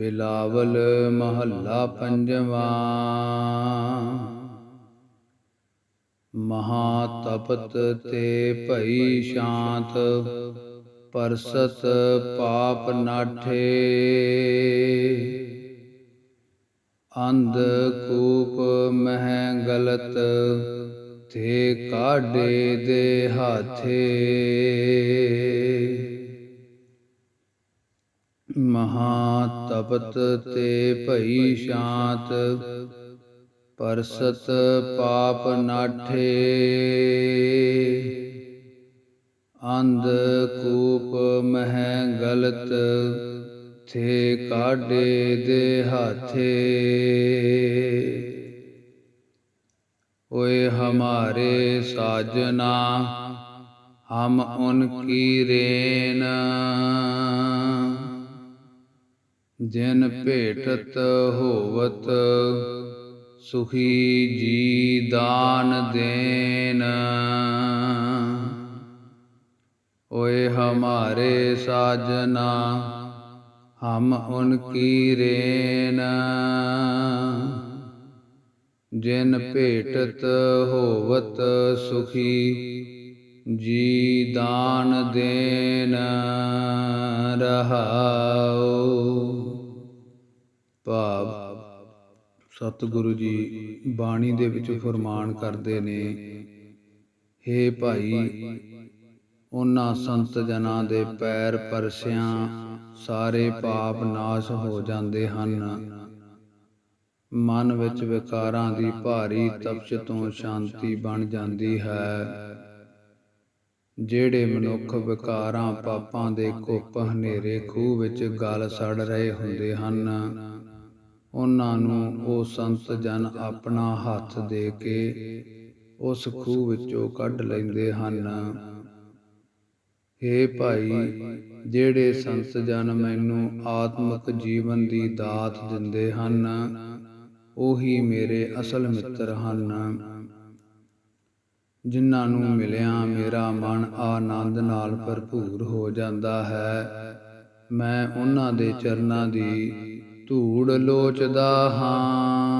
ਬਿਲਾਵਲ ਮਹੱਲਾ ਪੰਜਵਾਂ। ਮਹਾ ਤਪਤ ਤੇ ਭਈ ਸ਼ਾਂਤ, ਪਰਸਤ ਪਾਪ ਨਾਠੇ। ਅੰਧ ਕੂਪ ਮਹਿ ਗਲਤ, ਤੇ ਕਾਢੇ ਦੇ ਹਾਥੇ। ਮਹਾ ਤਪਤ ਤੇ ਭਈ ਸ਼ਾਂਤ, ਪਰਸਤ ਪਾਪ ਨਾਠੇ। ਅੰਧ ਕੂਪ ਮਹਿ ਗਲਤ, ਥੇ ਕਾਢੇ ਦੇ ਹਾਥੇ। ਓਏ ਹਮਾਰੇ ਸਾਜਨਾ, ਹਮ ਉਨਕੀ ਰੇਨ। ਜਿਨ ਭੇਟਤ ਹੋਵਤ, ਸੁਖੀ ਜੀ ਦਾਨ ਦੇਨ। ਓਏ ਹਮਾਰੇ ਸਾਜਨਾ, ਹਮ ਉਨਕੀ ਰੇਨ। ਜਿਨ ਭੇਟਤ ਹੋਵਤ, ਸੁਖੀ ਜੀ ਦਾਨ ਦੇਨ। ਰਹਾਉ ਸਤਿਗੁਰੂ ਜੀ ਬਾਣੀ ਦੇ ਵਿੱਚ ਫਰਮਾਨ ਕਰਦੇ ਨੇ, ਹੇ ਭਾਈ, ਉਹਨਾਂ ਸੰਤ ਜਨਾਂ ਦੇ ਪੈਰ ਪਰਸਿਆਂ ਸਾਰੇ ਪਾਪ ਨਾਸ਼ ਹੋ ਜਾਂਦੇ ਹਨ। ਮਨ ਵਿੱਚ ਵਿਕਾਰਾਂ ਦੀ ਭਾਰੀ ਤਪਸ਼ ਤੋਂ ਸ਼ਾਂਤੀ ਬਣ ਜਾਂਦੀ ਹੈ। ਜਿਹੜੇ ਮਨੁੱਖ ਵਿਕਾਰਾਂ ਪਾਪਾਂ ਦੇ ਘੁੱਪ ਹਨੇਰੇ ਖੂਹ ਵਿੱਚ ਗਲ ਸੜ ਰਹੇ ਹੁੰਦੇ ਹਨ ਉਹਨਾਂ ਨੂੰ ਉਹ ਸੰਤ ਜਨ ਆਪਣਾ ਹੱਥ ਦੇ ਕੇ ਉਸ ਖੂਹ ਵਿੱਚੋਂ ਕੱਢ ਲੈਂਦੇ ਹਨ। ਹੇ ਭਾਈ, ਜਿਹੜੇ ਸੰਤ ਜਨ ਮੈਨੂੰ ਆਤਮਿਕ ਜੀਵਨ ਦੀ ਦਾਤ ਦਿੰਦੇ ਹਨ, ਉਹੀ ਮੇਰੇ ਅਸਲ ਮਿੱਤਰ ਹਨ। ਜਿਨ੍ਹਾਂ ਨੂੰ ਮਿਲਿਆ ਮੇਰਾ ਮਨ ਆਨੰਦ ਨਾਲ ਭਰਪੂਰ ਹੋ ਜਾਂਦਾ ਹੈ, ਮੈਂ ਉਹਨਾਂ ਦੇ ਚਰਨਾਂ ਦੀ ਧੂੜ ਲੋਚਦਾ ਹਾਂ।